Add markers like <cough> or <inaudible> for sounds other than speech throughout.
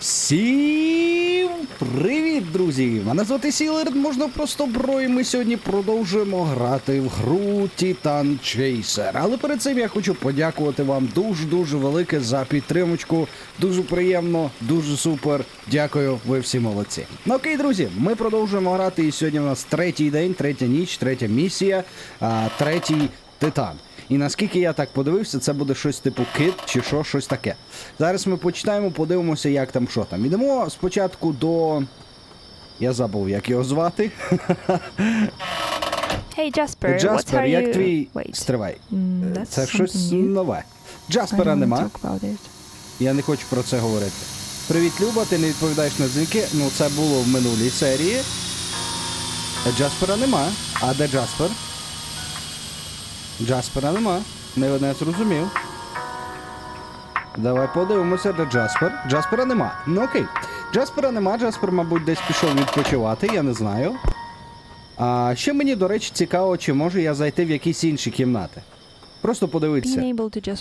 Всім привіт, друзі! Мене звати Сілерд, можна просто бро, і ми сьогодні продовжуємо грати в гру Titan Chaser. Але перед цим я хочу подякувати вам дуже-дуже велике за підтримочку. Дуже приємно, дуже супер. Дякую, ви всі молодці. Ну окей, друзі, ми продовжуємо грати. І сьогодні у нас третій день, третя ніч, третя місія, а, третій титан. І наскільки я так подивився, це буде щось типу кит чи що, щось таке. Зараз ми почитаємо, подивимося, як там що там. Ідемо спочатку до. Я забув, як його звати. Hey Jasper, Джаспер, are як you... твій. Wait, Стривай. mm, Це щось new. нове. Джаспера нема. Я не хочу про це говорити. Привіт, Люба, ти не відповідаєш на дзвінки. Ну, це було в минулій серії. Джаспера нема. А де Джаспер? Джаспера нема. Не одне зрозумів. Давай подивимося, де Джаспер. Джаспера нема. Ну окей. Джаспера нема, Джаспер, мабуть, десь пішов відпочивати, я не знаю. А ще мені, до речі, цікаво, чи можу я зайти в якісь інші кімнати. Просто подивитися.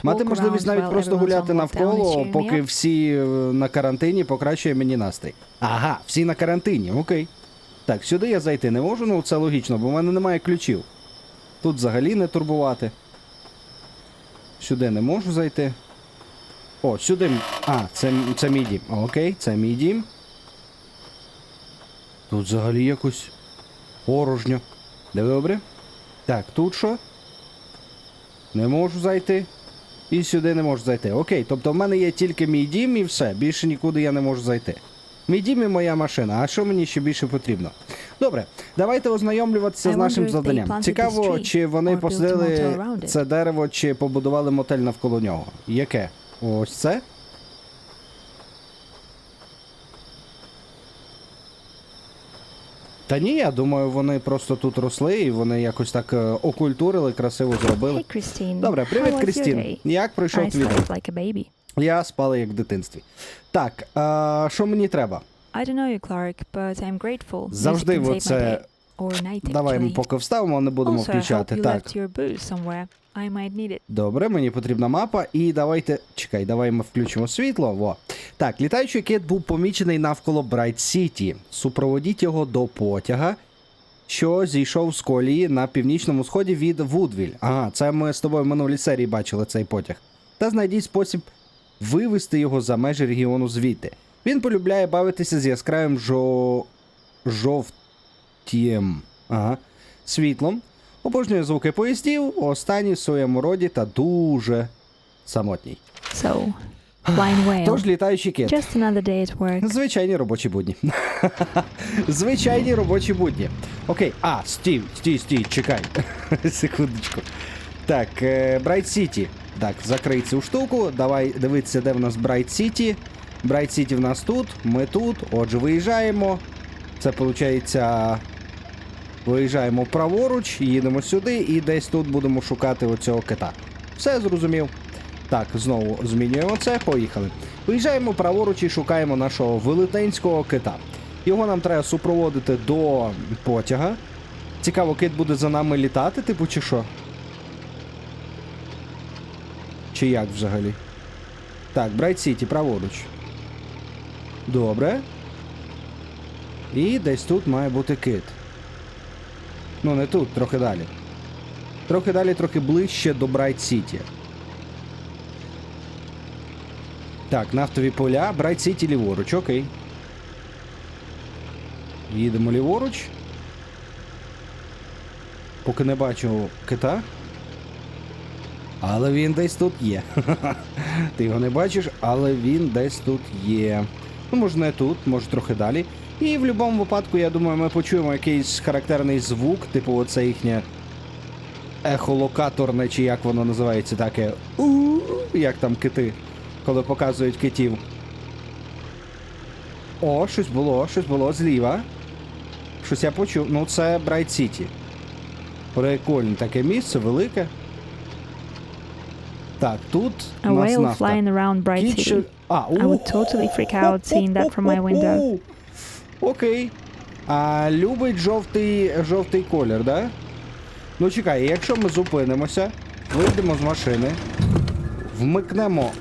Мати можливість навіть просто гуляти навколо, поки всі е, на карантині покращує мені настрій. Ага, всі на карантині, окей. Так, сюди я зайти не можу, ну це логічно, бо в мене немає ключів. Тут взагалі не турбувати. Сюди не можу зайти. О, сюди. А, це, це мій дім. Окей, це мій дім. Тут взагалі якось порожньо. Добре? Так, тут що? Не можу зайти. І сюди не можу зайти. Окей, тобто в мене є тільки мій дім і все. Більше нікуди я не можу зайти. Мій дім і моя машина. А що мені ще більше потрібно? Добре, давайте ознайомлюватися з нашим завданням. Цікаво, чи вони посадили це дерево, чи побудували мотель навколо нього. Яке? Ось це? Та ні, я думаю, вони просто тут росли і вони якось так е, окультурили, красиво зробили. Hey Добре, привіт, Крістін. Як пройшов твій день? like. Я спала як в дитинстві. Так, а, що мені треба? I don't know you, Clark, but I'm grateful. Завжди save оце- Давай ми поки вставимо, не будемо Also, I hope включати. you Так. left your booze somewhere. I might need it. Добре, мені потрібна мапа. І давайте. Чекай, давай ми включимо світло. Во. Так, літаючий кит був помічений навколо Брайт Сіті. Супроводіть його до потяга, що зійшов з колії на північному сході від Вудвіль. Ага, це ми з тобою в минулій серії бачили цей потяг. Та знайдіть спосіб вивести його за межі регіону звідти. Він полюбляє бавитися з яскравим жо... жовтієм. Ага. Світлом. Обожнює звуки поїздів, останній в своєму роді та дуже самотній. So. Тож літаючий кит. Just another day at work. Звичайні робочі будні. <laughs> Звичайні робочі будні. Окей, а, стій, стій, стій, чекай. <laughs> Секундочку. Так, Брайт Сіті. Так, закрий цю штуку. Давай дивитися, де в нас Брайт Сіті. Брайт Сіті в нас тут, ми тут. Отже, виїжджаємо. Це виходить. Виїжджаємо праворуч, їдемо сюди і десь тут будемо шукати оцього кита. Все зрозумів. Так, знову змінюємо це, поїхали. Виїжджаємо праворуч і шукаємо нашого велетенського кита. Його нам треба супроводити до потяга. Цікаво, кит буде за нами літати, типу, чи що? Чи як взагалі? Так, Брайт Сіті, праворуч. Добре. І десь тут має бути кит. Ну, не тут, трохи далі. Трохи далі, трохи ближче до Брайт Сіті. Так, нафтові поля, Брайт Сіті ліворуч, окей. Їдемо ліворуч. Поки не бачу кита. Але він десь тут є. <laughs> Ти його не бачиш, але він десь тут є. Ну, може не тут, може трохи далі. І в будь-якому випадку, я думаю, ми почуємо якийсь характерний звук, типу оце їхнє ехолокаторне, чи як воно називається, таке. у як там кити, коли показують китів. О, щось було, щось було зліва. Щось я почув. Ну, це Брайт Сіті. Прикольне таке місце, велике. Так, тут A у нас нафта. flying around Bright City. А, I would totally freak out seeing that from my window. Окей. А любить жовтий, жовтий колір, да? Ну чекай, якщо ми зупинимося, вийдемо з машини, вмикнемо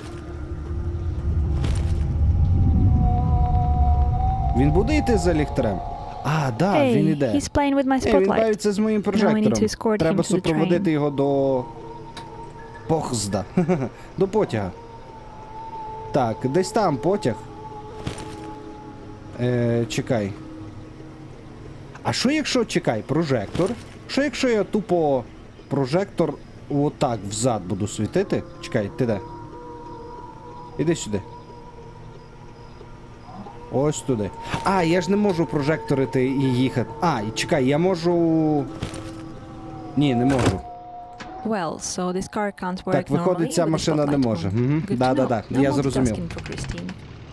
Він буде йти за ліхтарем? А, да, він іде. he's playing with my Е, він бавиться з моїм прожектором. Треба супроводити його до. Похзда. <laughs> до потяга. Так, десь там потяг. Е, чекай. А що якщо. Чекай, прожектор? Що якщо я тупо прожектор отак взад буду світити? Чекай, ти де? Іди сюди. Ось туди. А, я ж не можу прожекторити і їхати. А, і чекай, я можу. Ні, не можу. Well, so this car can't work Так, виходить, ця машина не може. Good Да-да-да, я зрозумів.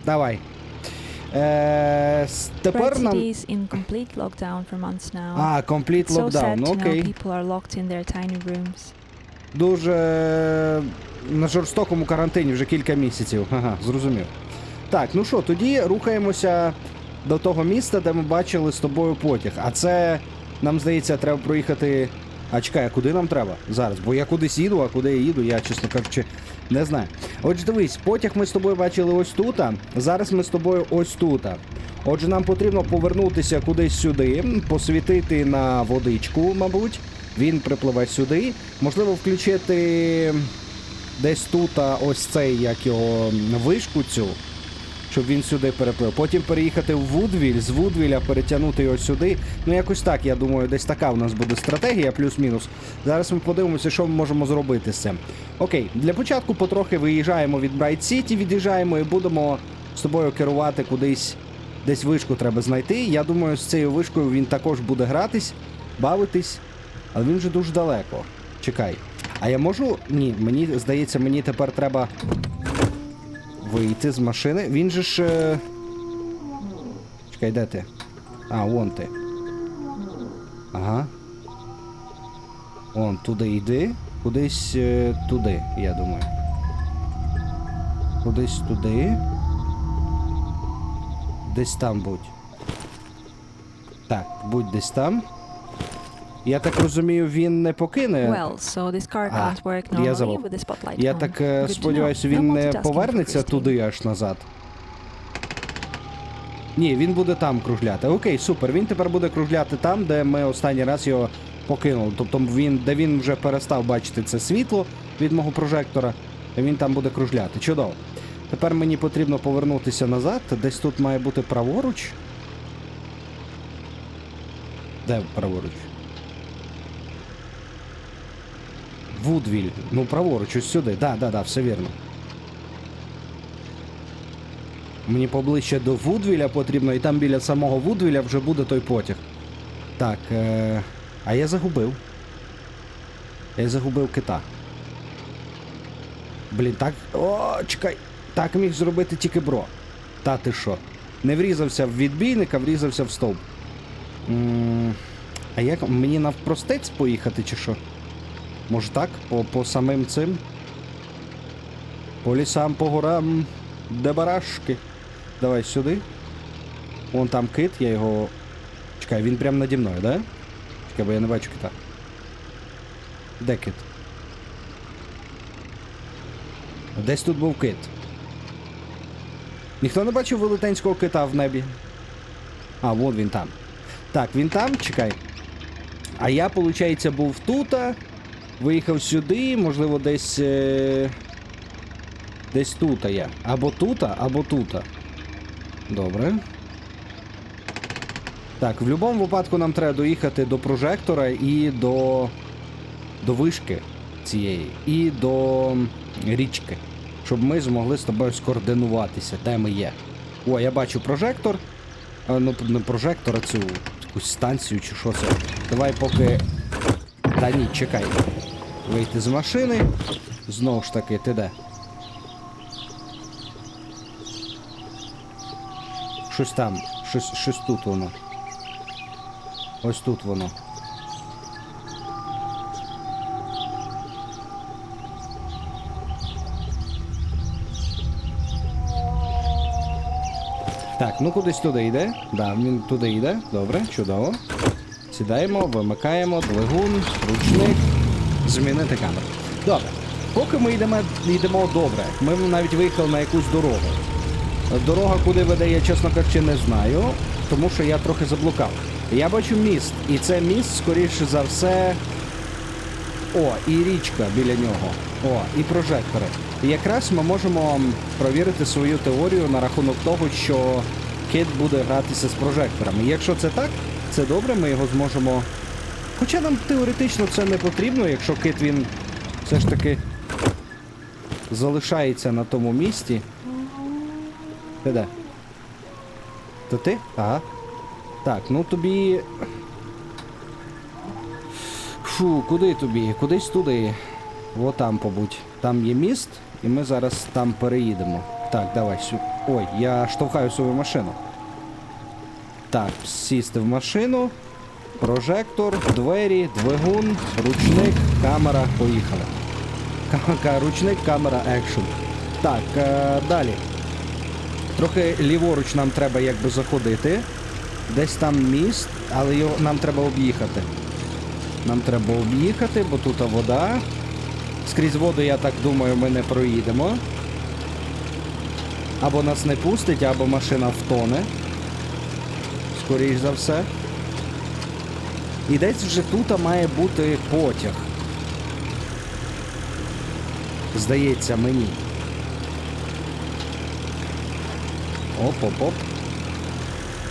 Давай. Е, тепер нам. А, Complete Lockdown, know окей. Дуже на жорстокому карантині вже кілька місяців. Ага, зрозумів. Так, ну що, тоді рухаємося до того міста, де ми бачили з тобою потяг. А це, нам здається, треба проїхати. А чекай, а куди нам треба? Зараз, бо я кудись їду, а куди я їду, я, чесно кажучи, не знаю. Отже, дивись, потяг ми з тобою бачили ось тут. а Зараз ми з тобою ось тут. а. Отже, нам потрібно повернутися кудись сюди, посвітити на водичку, мабуть. Він припливе сюди. Можливо, включити десь тут ось цей, як його вишку цю, щоб він сюди переплив. Потім переїхати в Вудвіль, з Вудвіля перетягнути його сюди. Ну, якось так, я думаю, десь така в нас буде стратегія, плюс-мінус. Зараз ми подивимося, що ми можемо зробити з цим. Окей, для початку потрохи виїжджаємо від Брайт Сіті, від'їжджаємо і будемо з тобою керувати кудись. Десь вишку треба знайти. Я думаю, з цією вишкою він також буде гратись, бавитись, але він вже дуже далеко. Чекай. А я можу. Ні, мені здається, мені тепер треба вийти з машини. Він же ж. е, Чекай, де ти? А, вон ти. Ага. Вон, туди йди. Кудись е, туди, я думаю. Кудись туди. Десь там будь. Так, будь десь там. Я так розумію, він не покине. А, я забув. Я так е, сподіваюся, він не повернеться туди аж назад. Ні, він буде там кружляти. Окей, супер. Він тепер буде кружляти там, де ми останній раз його покинули. Тобто він, де він вже перестав бачити це світло від мого прожектора, він там буде кружляти. Чудово. Тепер мені потрібно повернутися назад. Десь тут має бути праворуч. Де праворуч? Вудвіль. Ну, праворуч, ось сюди. Да, да, да, все вірно. Мені поближче до Вудвіля потрібно, і там біля самого Вудвіля вже буде той потяг. Так, е... а я загубив. Я загубив кита. Блін, так. О, чекай. Так міг зробити тільки бро. Та ти що? Не врізався в відбійник, а врізався в стовп. м а як мені навпростець поїхати чи що? Може так? По, по самим цим? По лісам, по горам, де барашки. Давай сюди. Вон там кит, я його. Чекай, він прямо наді мною, да? Чекай, бо я не бачу кита. Де кит? Десь тут був кит. Ніхто не бачив велетенського кита в небі. А, вон він там. Так, він там, чекай. А я, виходить, був тута. Виїхав сюди, можливо, десь. Е... Десь тута я. Або тута, або тута. Добре. Так, в будь-якому випадку нам треба доїхати до прожектора і до. до вишки цієї. І до річки. Щоб ми змогли з тобою скоординуватися, де ми є. О, я бачу прожектор. А, ну, не прожектор, а цю якусь станцію чи що це. Давай поки. Та ні, чекай. Вийти з машини. Знову ж таки, ти де? Щось там, щось, щось тут воно. Ось тут воно. Так, ну кудись туди йде. Да, він туди йде. Добре, чудово. Сідаємо, вимикаємо, двигун, ручник, змінити камеру. Добре. Поки ми йдемо, йдемо добре, ми навіть виїхали на якусь дорогу. Дорога, куди веде, я, чесно кажучи, не знаю, тому що я трохи заблукав. Я бачу міст, і це міст, скоріше за все. О, і річка біля нього. О, і прожектори. І якраз ми можемо провірити свою теорію на рахунок того, що кит буде гратися з прожекторами. Якщо це так, це добре, ми його зможемо. Хоча нам теоретично це не потрібно, якщо кит він все ж таки залишається на тому місці. Ти де? То ти? Ага. Так, ну тобі. Фу, куди тобі? Кудись туди. О, там, побудь. Там є міст, і ми зараз там переїдемо. Так, давай сю. Ой, я штовхаю свою машину. Так, сісти в машину. Прожектор, двері, двигун, ручник, камера. Поїхали. Ручник, камера, екшн. Так, е, далі. Трохи ліворуч нам треба якби заходити. Десь там міст, але його нам треба об'їхати. Нам треба об'їхати, бо тут вода. Скрізь воду, я так думаю, ми не проїдемо. Або нас не пустить, або машина втоне. Скоріш за все. І десь вже тут має бути потяг. Здається мені. Оп-оп-оп.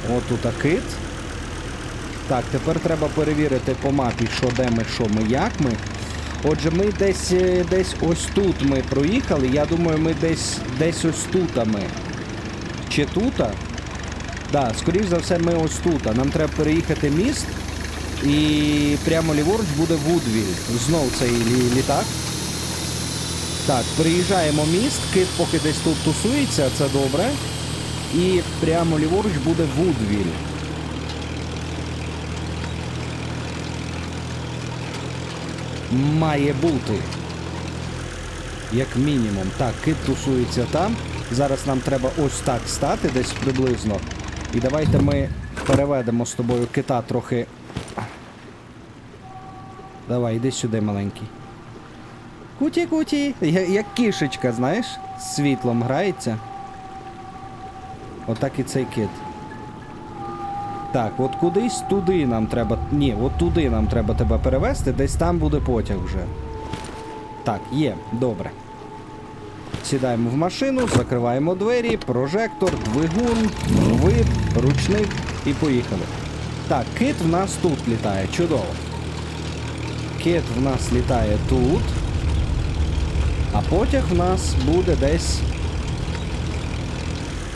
О, тут кит. Так, тепер треба перевірити по мапі, що де ми, що ми, як ми. Отже, ми десь е, десь ось тут ми проїхали. Я думаю, ми десь десь ось тут ми. Чи тута? Да, скоріш за все, ми ось тут. Нам треба переїхати міст. І прямо ліворуч буде Вудвіль. Знов цей лі- літак. Так, переїжджаємо міст, кит поки десь тут тусується, це добре. І прямо ліворуч буде Вудвіль. Має бути. Як мінімум. Так, кит тусується там. Зараз нам треба ось так стати, десь приблизно. І давайте ми переведемо з тобою кита трохи. Давай, іди сюди, маленький. Куті-куті. Як кішечка, знаєш, з світлом грається. Отак і цей кит. Так, от кудись туди нам треба. Ні, от туди нам треба тебе перевести, десь там буде потяг вже. Так, є, добре. Сідаємо в машину, закриваємо двері, прожектор, двигун, вид, ручник і поїхали. Так, кит в нас тут літає, чудово. Кит в нас літає тут. А потяг в нас буде десь.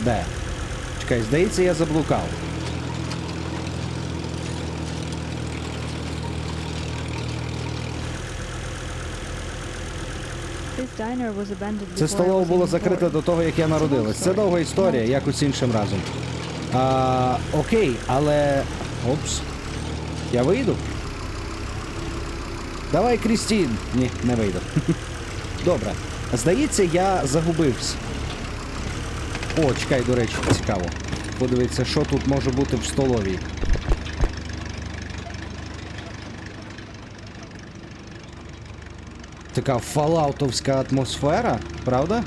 Де? Чекай, здається, я заблукав. Це was було закрите до того, як я народилась. Це довга історія, якось іншим разом. А, окей, але. Опс. Я вийду. Давай, Крістін. Ні, не вийду. <laughs> Добре. Здається, я загубився. О, чекай, до речі, цікаво. Подивіться, що тут може бути в столовій. Така фалаутовська атмосфера, правда?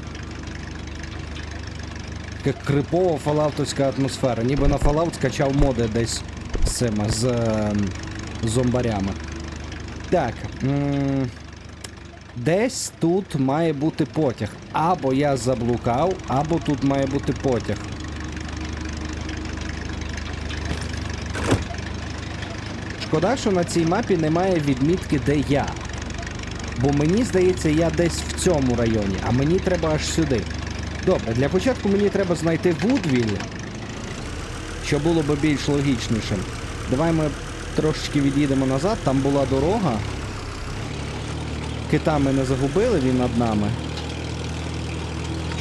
Така крипова фалаутовська атмосфера. Ніби на Fallout скачав моди десь з цими, з ем, зомбарями. Так. Десь тут має бути потяг. Або я заблукав, або тут має бути потяг. Шкода, що на цій мапі немає відмітки, де я. Бо мені здається, я десь в цьому районі, а мені треба аж сюди. Добре, для початку мені треба знайти Вудвіль, що було би більш логічнішим. Давай ми трошечки від'їдемо назад, там була дорога. Кита ми не загубили, він над нами.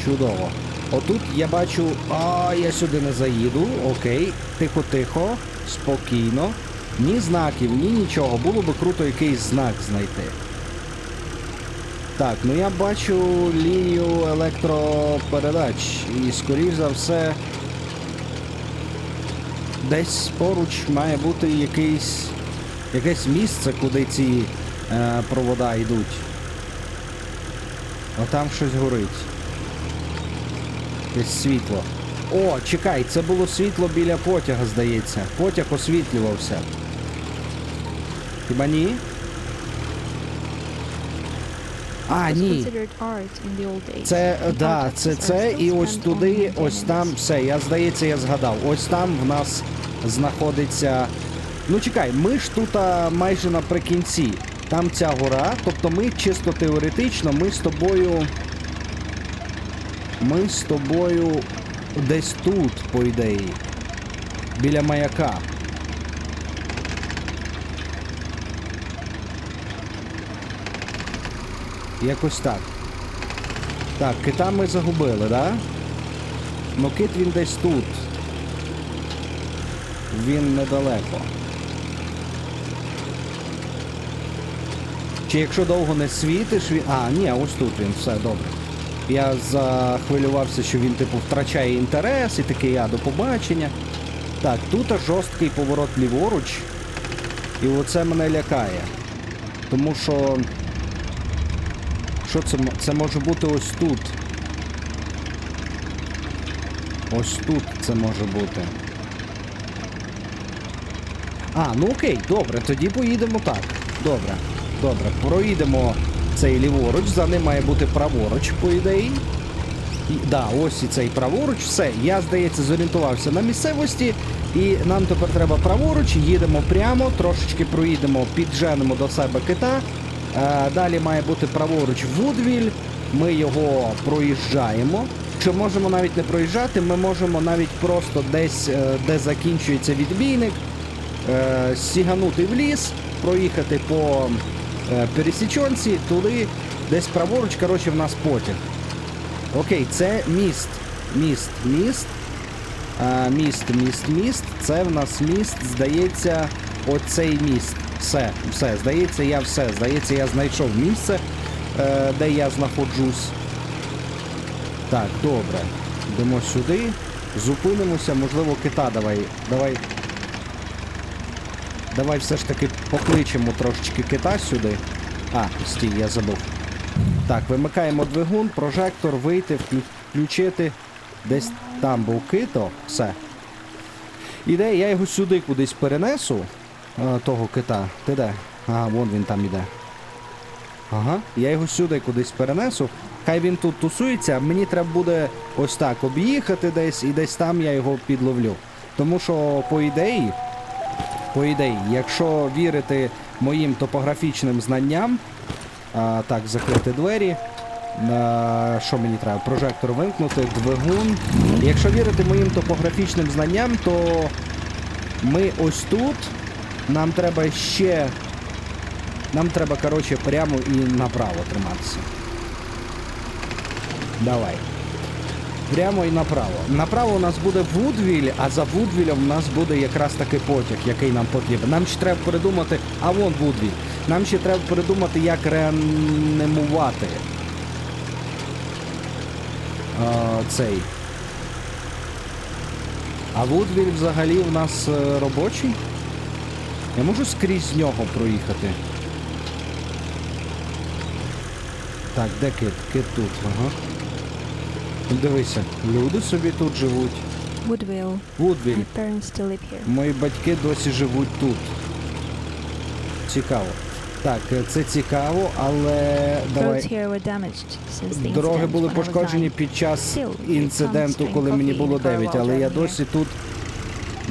Чудово. Отут я бачу. А, я сюди не заїду. Окей. Тихо-тихо, спокійно. Ні знаків, ні нічого. Було би круто якийсь знак знайти. Так, ну я бачу лінію електропередач. І скоріш за все. Десь поруч має бути якийсь. якесь місце, куди ці е, провода йдуть. Отам щось горить. Якесь світло. О, чекай, це було світло біля потяга, здається. Потяг освітлювався. Хіба ні? А, ні. Це да, це це, і ось туди, ось там, все. Я здається, я згадав. Ось там в нас знаходиться. Ну чекай, ми ж тут а, майже наприкінці. Там ця гора, тобто ми чисто теоретично, ми з тобою. Ми з тобою десь тут, по ідеї. Біля маяка. Якось так. Так, кита ми загубили, да? Ну кит він десь тут. Він недалеко. Чи якщо довго не світиш, він. А, ні, ось тут він, все добре. Я захвилювався, що він, типу, втрачає інтерес і такий, а, до побачення. Так, тут жорсткий поворот ліворуч. І оце мене лякає. Тому що. Що це? Це може бути ось тут. Ось тут це може бути. А, ну окей, добре, тоді поїдемо так. Добре, добре, проїдемо цей ліворуч, за ним має бути праворуч, по ідеї. І, да, ось і цей праворуч, все. Я, здається, зорієнтувався на місцевості, і нам тепер треба праворуч, їдемо прямо, трошечки проїдемо, підженемо до себе кита. Е, далі має бути праворуч Вудвіль. Ми його проїжджаємо. Чи можемо навіть не проїжджати, ми можемо навіть просто десь, е, де закінчується відбійник, е, сіганути в ліс, проїхати по пересічонці, туди, десь праворуч, коротше, в нас потяг. Окей, це міст. Міст, міст. Міст, міст, міст. Це в нас міст, здається, оцей міст. Все, все, здається, я все. Здається, я знайшов місце, е, де я знаходжусь. Так, добре. Йдемо сюди. Зупинимося, можливо, кита давай. Давай. Давай все ж таки покличемо трошечки кита сюди. А, стій, я забув. Так, вимикаємо двигун, прожектор, вийти, включити. Десь там був кито. Все. Іде, я його сюди кудись перенесу. Е, Того кита. Ти де? Ага, вон він там іде. Ага, я його сюди кудись перенесу. Хай він тут тусується, мені треба буде ось так об'їхати десь і десь там я його підловлю. Тому що, по ідеї, по ідеї, якщо вірити моїм топографічним знанням, а, так, закрити двері. А, що мені треба? Прожектор вимкнути, двигун. Якщо вірити моїм топографічним знанням, то ми ось тут. Нам треба ще. Нам треба, коротше, прямо і направо триматися. Давай. Прямо і направо. Направо у нас буде Вудвіль, а за Вудвілем у нас буде якраз таки потяг, який нам потрібен. Нам ще треба придумати. А вон Вудвіль. Нам ще треба придумати, як реанімувати а, цей. А Вудвіль взагалі у нас е, робочий? Я можу скрізь нього проїхати. Так, де кит? Кит тут, ага. Дивися, люди собі тут живуть. Woodville. Вудвіль. My parents still live here. Мої батьки досі живуть тут. Цікаво. Так, е, це цікаво, але давай. Дороги були пошкоджені під час інциденту, коли мені було in the car 9, але я досі тут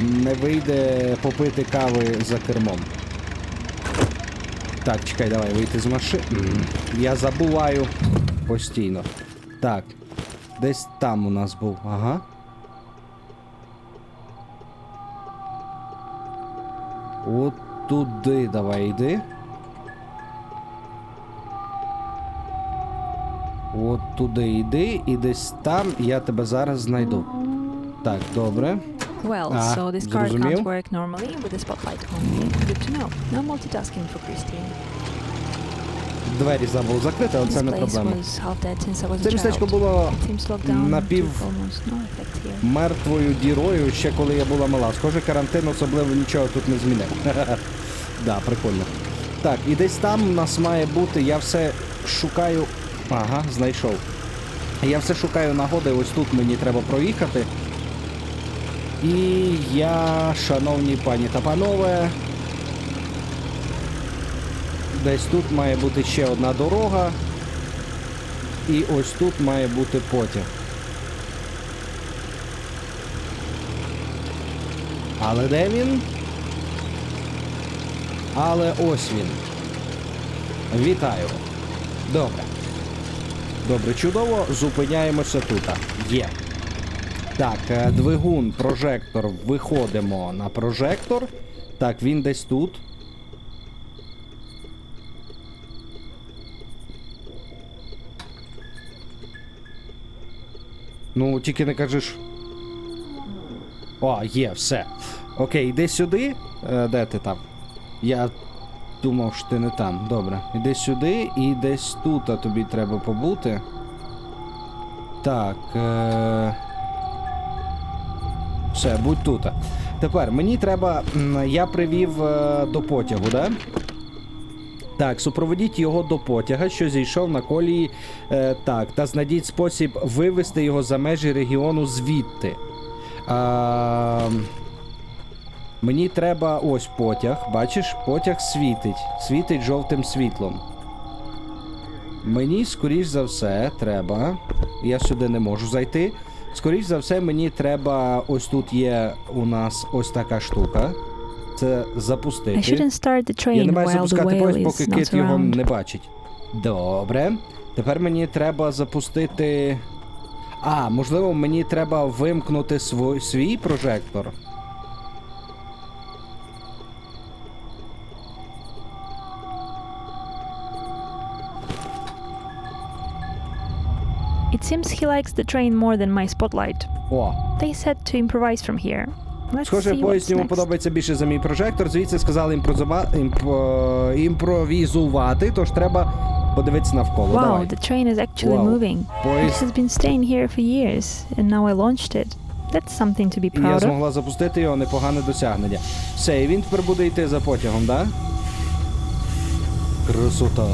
не вийде попити кави за кермом. Так, чекай, давай вийти з машини. Я забуваю постійно. Так. Десь там у нас був. Ага. От туди давай йди. От туди йди, і десь там я тебе зараз знайду. Так, добре. Well, Ah, so this car зрозумів. can't work normally with the spotlight only. Good to know. No multitasking for Christine. Двері забув закрити, але це не проблема. Це містечко було напів- мертвою дірою ще коли я була мала. Схоже, карантин особливо нічого тут не змінив. <laughs> да, прикольно. Так, і десь там у нас має бути, я все шукаю. Ага, знайшов. Я все шукаю нагоди, ось тут мені треба проїхати. І я, шановні пані та панове, десь тут має бути ще одна дорога. І ось тут має бути потяг. Але де він? Але ось він. Вітаю. Добре. Добре, чудово. Зупиняємося тут. Є. Так, е, двигун, прожектор. Виходимо на прожектор. Так, він десь тут. Ну, тільки не кажеш. О, є, все. Окей, йди сюди. Е, де ти там? Я думав, що ти не там. Добре. Іди сюди і десь тут а тобі треба побути. Так. Е... Все, будь тут. Тепер мені треба. Я привів е, до потягу, да? Так, супроводіть його до потяга, що зійшов на колії. Е, так, та знайдіть спосіб вивести його за межі регіону звідти. А, мені треба ось потяг. Бачиш, потяг світить. Світить жовтим світлом. Мені, скоріш за все, треба. Я сюди не можу зайти. Скоріш за все, мені треба. Ось тут є у нас ось така штука. Це I запустити. shouldn't start the Я не маю запускати поїзд, поки кит його не бачить. Добре. Тепер мені треба запустити. А, можливо, мені треба вимкнути свій, свій прожектор. Seems he likes the train more than my spotlight. О, They said to improvise from here. Let's схоже, see поїзд what's йому next. подобається більше за мій прожектор. Звідси сказали імпрозова... імпо... імпровізувати, тож треба подивитися навколо. Wow, Давай. the train is actually Wow. moving. It Поїзд. has been staying here for years, and now I launched it. That's something to be І я proud of. змогла запустити його непогане досягнення. Все, і він тепер буде йти за потягом, да? Красота.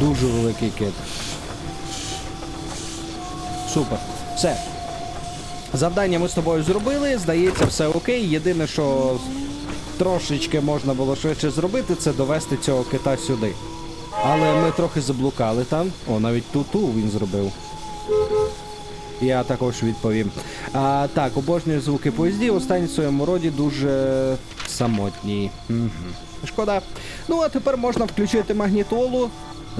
Дуже великий кит. Супер. Все. Завдання ми з тобою зробили. Здається, все окей. Єдине, що трошечки можна було швидше зробити, це довести цього кита сюди. Але ми трохи заблукали там. О, навіть ту-ту він зробив. Я також відповім. А, так, обожнюю звуки поїздів. Останні в своєму роді дуже самотні. Угу. Шкода. Ну, а тепер можна включити магнітолу,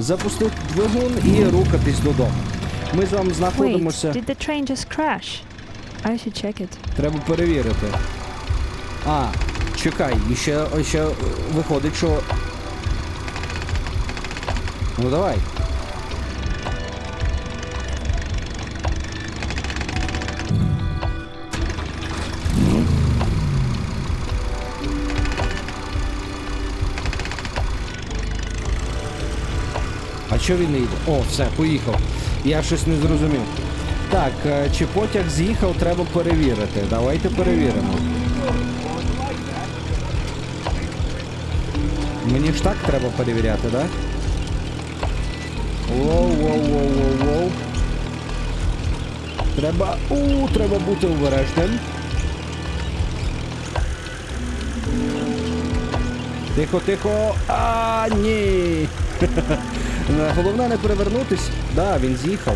запустити двигун і рухатись додому. Ми з вами Wait, знаходимося. did the train just crash? I should check it. Треба перевірити. А, чекай, і ще, ще виходить, що. Ну давай. Що він не йде? О, все, поїхав. Я щось не зрозумів. Так, е, чи потяг з'їхав, треба перевірити. Давайте перевіримо. Мені ж так треба перевіряти, так? Да? Воу, воу, воу, воу, воу. Треба. У, треба бути обережним. Тихо, тихо. А, ні. Головне не перевернутись. Да, він з'їхав.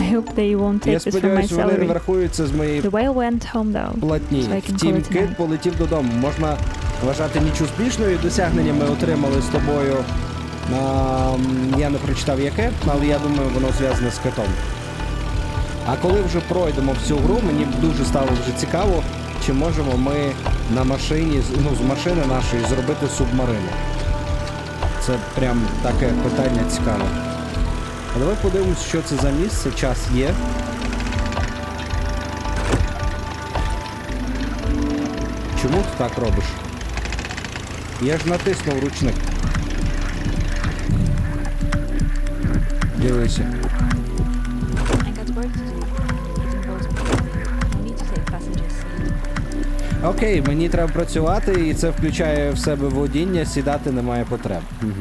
I hope they won't Я take this from my сподіваюся, вони не salary. врахуються з моєї The whale went home though. платні. So I can call Втім, it кит полетів додому. Можна вважати ніч успішною. Досягнення ми отримали з тобою. А, м, я не прочитав яке, але я думаю, воно зв'язане з китом. А коли вже пройдемо всю гру, мені дуже стало вже цікаво, чи можемо ми на машині, з- ну, з машини нашої зробити субмарину. Це прям таке питання цікаве. А давай подивимось, що це за місце. Час є. Чому ти так робиш? Я ж натиснув ручник. Дивися. Окей, мені треба працювати, і це включає в себе водіння, сідати немає потреб. Угу.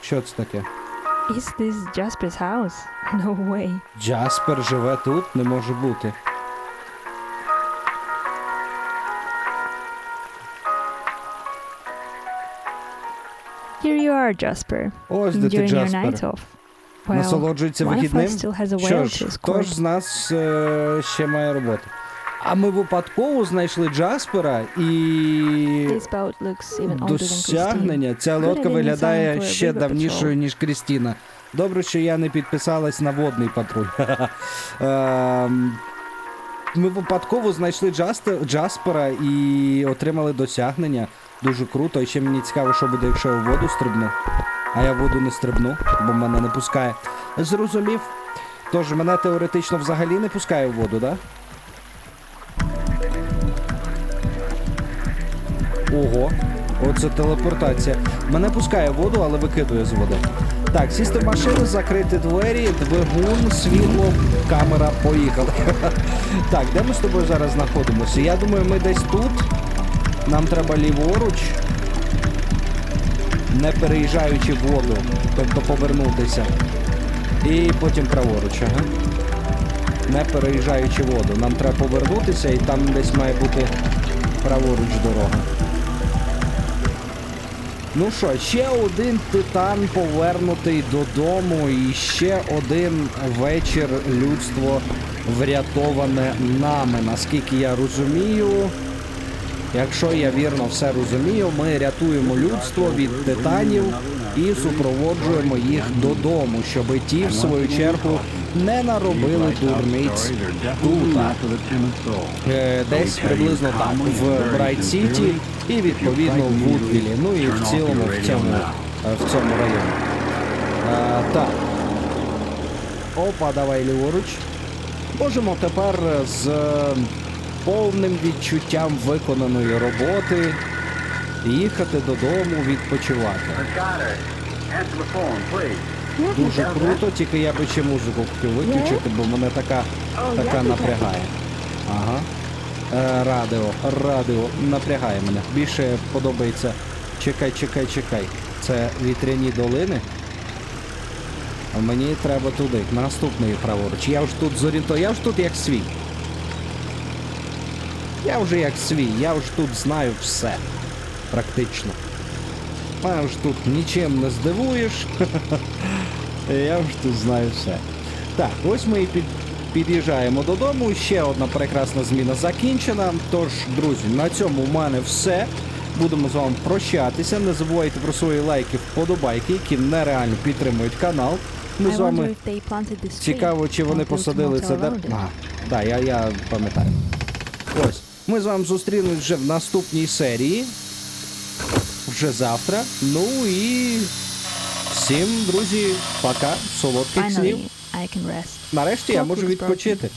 Що це таке? Is this Jasper's house? <laughs> No way. Джаспер живе тут, не може бути. Here you are, Jasper. Ось де ти your Джаспер. night off. Well, Насолоджується one of us вихідним. still has a Що whale ж, to хто ж з нас е, ще має роботи? А ми випадково знайшли Джаспера і досягнення. Ця лодка виглядає ще давнішою, ніж Крістіна. Добре, що я не підписалась на водний патруль. <laughs> Ем, Ми випадково знайшли Джаспера і отримали досягнення. Дуже круто. І ще мені цікаво, що буде, якщо я в воду стрибну. А я в воду не стрибну, бо мене не пускає. Зрозумів. Тож мене теоретично взагалі не пускає в воду, так? Да? Ого, оце телепортація. Мене пускає воду, але викидує з води. Так, сісти в машину, закрити двері, двигун, світло, камера, поїхали. <laughs> Так, де ми з тобою зараз знаходимося? Я думаю, ми десь тут. Нам треба ліворуч, не переїжджаючи воду, тобто повернутися. І потім праворуч, ага. Не переїжджаючи воду. Нам треба повернутися і там десь має бути праворуч дорога. Ну що, ще один титан повернутий додому, і ще один вечір людство врятоване нами. Наскільки я розумію, якщо я вірно все розумію, ми рятуємо людство від титанів і супроводжуємо їх додому, щоб ті, в свою чергу, не наробили дурниць тут. Е, десь приблизно так, в Брайт Сіті і відповідно в Вудвілі. Ну і в цілому в цьому, е, в цьому районі. Е, так. Опа, давай ліворуч. Можемо тепер з е, повним відчуттям виконаної роботи їхати додому відпочивати. Дуже круто, тільки я би ще музику хотів виключити, бо мене така, така напрягає. Ага. Е, радіо, радіо напрягає мене. Більше подобається. Чекай, чекай, чекай. Це вітряні долини. Мені треба туди, наступний праворуч. Я ж тут зорієнто, я ж тут як свій. Я вже як свій, я ж тут знаю все. Практично. А ж тут нічим не здивуєш. <laughs> Я ж тут знаю все. Так, ось ми і під, під'їжджаємо додому. Ще одна прекрасна зміна закінчена. Тож, друзі, на цьому в мене все. Будемо з вами прощатися. Не забувайте про свої лайки, вподобайки, які нереально підтримують канал. Ми з вами цікаво, чи вони посадили це де. А, так, я, я пам'ятаю. Ось. Ми з вами зустрінемось вже в наступній серії. Вже завтра. Ну і всім, друзі, пока, солодких снів. I can rest. Нарешті я можу відпочити.